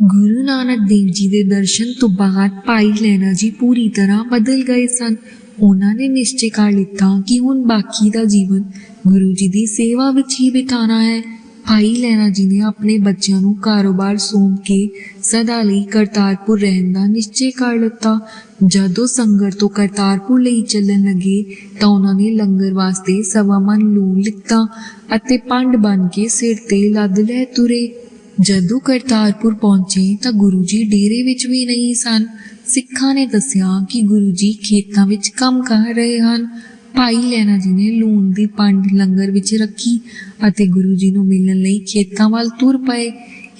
ਗੁਰੂ ਨਾਨਕ ਦੇਵ ਜੀ ਦੇ ਦਰਸ਼ਨ ਤੋਂ ਬਾਅਦ ਭਾਈ ਲੈਣਾ ਜੀ ਪੂਰੀ ਤਰ੍ਹਾਂ ਬਦਲ ਗਏ ਸਨ। ਉਹਨਾਂ ਨੇ ਨਿਸ਼ਚੈ ਕਰ ਲਿੱਤਾ ਕਿ ਹੁਣ ਬਾਕੀ ਦਾ ਜੀਵਨ ਗੁਰੂ ਜੀ ਦੀ ਸੇਵਾ ਵਿੱਚ ਹੀ ਬਿਤਾਉਣਾ ਹੈ। ਭਾਈ ਲੈਣਾ ਜੀ ਨੇ ਆਪਣੇ ਬੱਚਿਆਂ ਨੂੰ ਕਾਰੋਬਾਰ ਸੌਂਪ ਕੇ ਸਦਾ ਲਈ ਕਰਤਾਰਪੁਰ ਰਹਿਣ ਦਾ ਨਿਸ਼ਚੈ ਕਰ ਲਿੱਤਾ। ਜਦੋਂ ਸੰਗਰ ਤੋਂ ਕਰਤਾਰਪੁਰ ਲਈ ਚੱਲਣ ਲੱਗੇ ਤਾਂ ਉਹਨਾਂ ਨੇ ਲੰਗਰ ਵਾਸਤੇ ਸਵਾ ਮਨ ਲੂਣ ਲਿੱਤਾ ਅਤੇ ਪੰਡ ਬਣ ਕੇ ਸਿਰ ਤੇ ਲੱਦ ਲੈ ਤੁਰੇ। ਜਦੋਂ ਕਰਤਾਰਪੁਰ ਪਹੁੰਚੇ ਤਾਂ ਗੁਰੂ ਜੀ ਡੇਰੇ ਵਿੱਚ ਵੀ ਨਹੀਂ ਸਨ। ਸਿੱਖਾਂ ਨੇ ਦੱਸਿਆ ਕਿ ਗੁਰੂ ਜੀ ਖੇਤਾਂ ਵਿੱਚ ਕੰਮ ਕਰ ਰਹੇ ਹਨ। ਭਾਈ ਲੈਣਾ ਜੀ ਨੇ ਲੂਣ ਦੀ ਪੰਡ ਲੰਗਰ ਵਿੱਚ ਰੱਖੀ ਅਤੇ ਗੁਰੂ ਜੀ ਨੂੰ ਮਿਲਣ ਲਈ ਖੇਤਾਂ ਵੱਲ ਤੁਰ ਪਏ।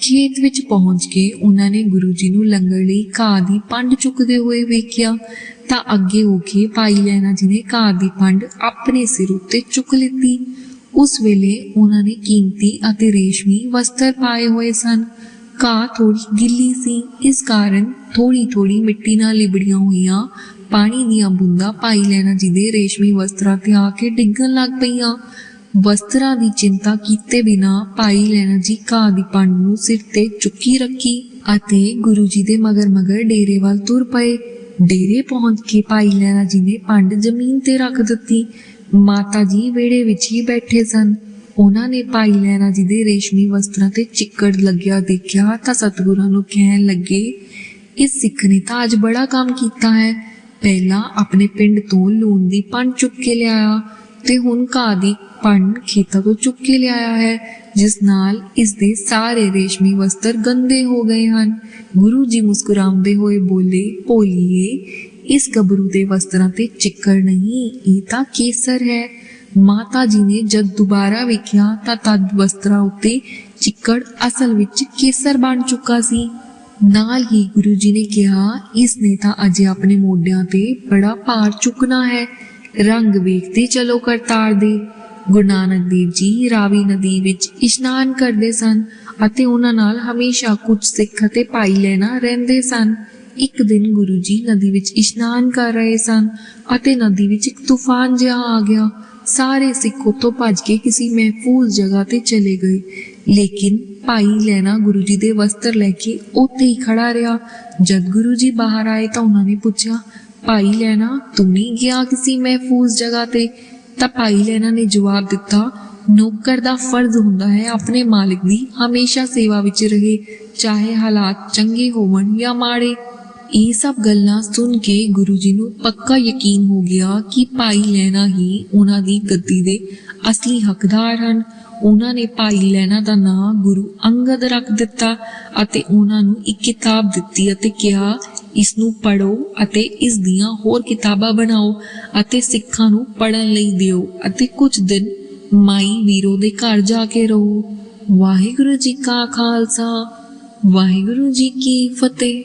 ਖੇਤ ਵਿੱਚ ਪਹੁੰਚ ਕੇ ਉਹਨਾਂ ਨੇ ਗੁਰੂ ਜੀ ਨੂੰ ਲੰਗਰ ਲਈ ਘਾਹ ਦੀ ਪੰਡ ਚੁੱਕਦੇ ਹੋਏ ਵੇਖਿਆ ਤਾਂ ਅੱਗੇ ਹੋ ਕੇ ਭਾਈ ਲੈਣਾ ਜੀ ਨੇ ਘਾਹ ਦੀ ਪੰਡ ਆਪਣੇ ਸਿਰ ਉੱਤੇ ਚੁੱਕ ਲਿੱਤੀ। ਉਸ ਵੇਲੇ ਉਹਨਾਂ ਨੇ ਕੀਮਤੀ ਅਤੇ ਰੇਸ਼ਮੀ ਵਸਤਰ ਪਾਏ ਹੋਏ ਸਨ। ਘਾਹ ਥੋੜੀ ਗਿੱਲੀ ਸੀ। ਇਸ ਕਾਰਨ ਥੋੜੀ ਥੋੜੀ ਮਿੱਟੀ ਨਾਲ ਲਿਬੜੀਆਂ ਹੋਈਆਂ ਪਾਣੀ ਦੀਆਂ ਬੂੰਦਾਂ ਭਾਈ ਲੈਣਾ ਜੀ ਦੇ ਰੇਸ਼ਮੀ ਵਸਤਰਾਂ ਤੇ ਆ ਕੇ ਡਿੱਗਣ ਲੱਗ ਪਈਆਂ। ਵਸਤਰਾਂ ਦੀ ਚਿੰਤਾ ਕੀਤੇ ਬਿਨਾ ਭਾਈ ਲੈਣਾ ਜੀ ਘਾਹ ਦੀ ਪੰਡ ਨੂੰ ਸਿਰ ਤੇ ਚੁੱਕੀ ਰੱਖੀ ਅਤੇ ਗੁਰੂ ਜੀ ਦੇ ਮਗਰ ਮਗਰ ਡੇਰੇ ਵੱਲ ਤੁਰ ਪਏ। ਡੇਰੇ ਪਹੁੰਚ ਕੇ ਭਾਈ ਲੈਣਾ ਜੀ ਨੇ ਪੰਡ ਜ਼ਮੀਨ ਤੇ ਰੱਖ ਦਿੱਤੀ। ਮਾਤਾ ਜੀ ਵਿਹੜੇ ਵਿੱਚ ਹੀ ਬੈਠੇ ਸਨ। ਉਹਨਾਂ ਨੇ ਭਾਈ ਲੈਣਾ ਜੀ ਦੇ ਰੇਸ਼ਮੀ ਵਸਤਰਾਂ ਤੇ ਚਿੱਕੜ ਲੱਗਿਆ ਦੇਖਿਆ ਤਾਂ ਸਤਿਗੁਰਾਂ ਨੂੰ ਕਹਿਣ ਲੱਗੇ, ਇਸ ਸਿੱਖ ਨੇ ਤਾਂ ਅੱਜ ਬੜਾ ਕੰਮ ਕੀਤਾ ਹੈ। ਪਹਿਲਾਂ ਆਪਣੇ ਪਿੰਡ ਤੋਂ ਲੂਣ ਦੀ ਪੰਡ ਚੁੱਕ ਕੇ ਲਿਆਇਆ ਤੇ ਹੁਣ ਘਾਹ ਦੀ ਪੰਡ ਖੇਤਾਂ ਤੋਂ ਚੁੱਕ ਕੇ ਲਿਆਇਆ ਹੈ, ਜਿਸ ਨਾਲ ਇਸ ਦੇ ਸਾਰੇ ਰੇਸ਼ਮੀ ਵਸਤਰ ਗੰਦੇ ਹੋ ਗਏ ਹਨ। ਗੁਰੂ ਜੀ ਮੁਸਕਰਾਉਂਦੇ ਹੋਏ ਬੋਲੇ, ਭੋਲੀਏ ਇਸ ਗੱਭਰੂ ਦੇ ਵਸਤਰਾਂ ਤੇ ਚਿੱਕੜ ਨਹੀਂ, ਇਹ ਤਾਂ ਕੇਸਰ ਹੈ। ਮਾਤਾ ਜੀ ਨੇ ਜਦ ਦੁਬਾਰਾ ਵੇਖਿਆ ਤਾਂ ਤਦ ਵਸਤਰਾਂ ਉੱਤੇ ਚਿੱਕੜ ਅਸਲ ਵਿੱਚ ਕੇਸਰ ਬਣ ਚੁੱਕਾ ਸੀ। ਨਾਲ ਹੀ ਗੁਰੂ ਜੀ ਨੇ ਕਿਹਾ, ਇਸ ਨੇ ਤਾਂ ਅਜੇ ਆਪਣੇ ਮੋਢਿਆਂ ਤੇ ਬੜਾ ਭਾਰ ਚੁੱਕਣਾ ਹੈ। ਰੰਗ ਵੇਖਦੇ ਚਲੋ ਕਰਤਾਰ ਦੇ। ਗੁਰੂ ਨਾਨਕ ਦੇਵ ਜੀ ਰਾਵੀ ਨਦੀ ਵਿੱਚ ਇਸ਼ਨਾਨ ਕਰਦੇ ਸਨ ਅਤੇ ਉਹਨਾਂ ਨਾਲ ਹਮੇਸ਼ਾ ਕੁਝ ਸਿੱਖ ਅਤੇ ਭਾਈ ਲੈਣਾ ਰਹਿੰਦੇ ਸਨ। ਇੱਕ ਦਿਨ ਗੁਰੂ ਜੀ ਨਦੀ ਵਿੱਚ ਇਸ਼ਨਾਨ ਕਰ ਰਹੇ ਸਨ ਅਤੇ ਨਦੀ ਵਿੱਚ ਇੱਕ ਤੂਫਾਨ ਜਿਹਾ ਆ ਗਿਆ। ਸਾਰੇ ਸਿੱਖ ਉੱਥੋਂ ਭੱਜ ਕੇ ਕਿਸੇ ਮਹਿਫੂਜ਼ ਜਗ੍ਹਾ ਤੇ ਚਲੇ ਗਏ। ਲੇਕਿਨ ਭਾਈ ਲੈਣਾ ਗੁਰੂ ਜੀ ਦੇ ਵਸਤਰ ਲੈ ਕੇ ਉੱਥੇ ਹੀ ਖੜਾ ਰਿਹਾ। ਜਦ ਗੁਰੂ ਜੀ ਬਾਹਰ ਆਏ ਤਾਂ ਉਹਨਾਂ ਨੇ ਪੁੱਛਿਆ, ਭਾਈ ਲੈਣਾ, ਤੂੰ ਨਹੀਂ ਗਿਆ ਕਿਸੇ ਮਹਿਫੂਜ਼ ਜਗ੍ਹਾ ਤੇ? ਤਾਂ ਭਾਈ ਲੈਣਾ ਨੇ ਜਵਾਬ ਦਿੱਤਾ, ਨੌਕਰ ਦਾ ਫਰਜ਼ ਹੁੰਦਾ ਹੈ ਆਪਣੇ ਮਾਲਿਕ ਦੀ ਹਮੇਸ਼ਾ ਸੇਵਾ ਵਿੱਚ ਰਹੇ। ਚਾਹੇ ਹਾਲਾਤ ਚੰਗੇ ਹੋਵਣ ਜਾਂ ਮਾੜੇ ਇਹ ਸਭ ਗੱਲਾਂ ਸੁਣ ਕੇ ਗੁਰੂ ਜੀ ਨੂੰ ਪੱਕਾ ਯਕੀਨ ਹੋ ਗਿਆ ਕਿ ਭਾਈ ਲੈਣਾ ਹੀ ਉਹਨਾਂ ਦੀ ਗੱਦੀ ਦੇ ਅਸਲੀ ਹੱਕਦਾਰ ਹਨ। ਉਹਨਾਂ ਨੇ ਭਾਈ ਲੈਣਾ ਦਾ ਨਾਮ ਗੁਰੂ ਅੰਗਦ ਰੱਖ ਦਿੱਤਾ ਅਤੇ ਉਹਨਾਂ ਨੂੰ ਇੱਕ ਕਿਤਾਬ ਦਿੱਤੀ ਅਤੇ ਕਿਹਾ ਇਸ ਨੂੰ ਪੜ੍ਹੋ ਅਤੇ ਇਸ ਦੀਆਂ ਹੋਰ ਕਿਤਾਬਾਂ ਬਣਾਓ ਅਤੇ ਸਿੱਖਾਂ ਨੂੰ ਪੜਨ ਲਈ ਦਿਓ ਅਤੇ ਕੁਝ ਦਿਨ ਮਾਈ ਵੀਰੋ ਦੇ ਘਰ ਜਾ ਕੇ ਰਹੋ। ਵਾਹਿਗੁਰੂ ਜੀ ਕਾ ਖਾਲਸਾ, ਵਾਹਿਗੁਰੂ ਜੀ ਕੀ ਫਤਿਹ।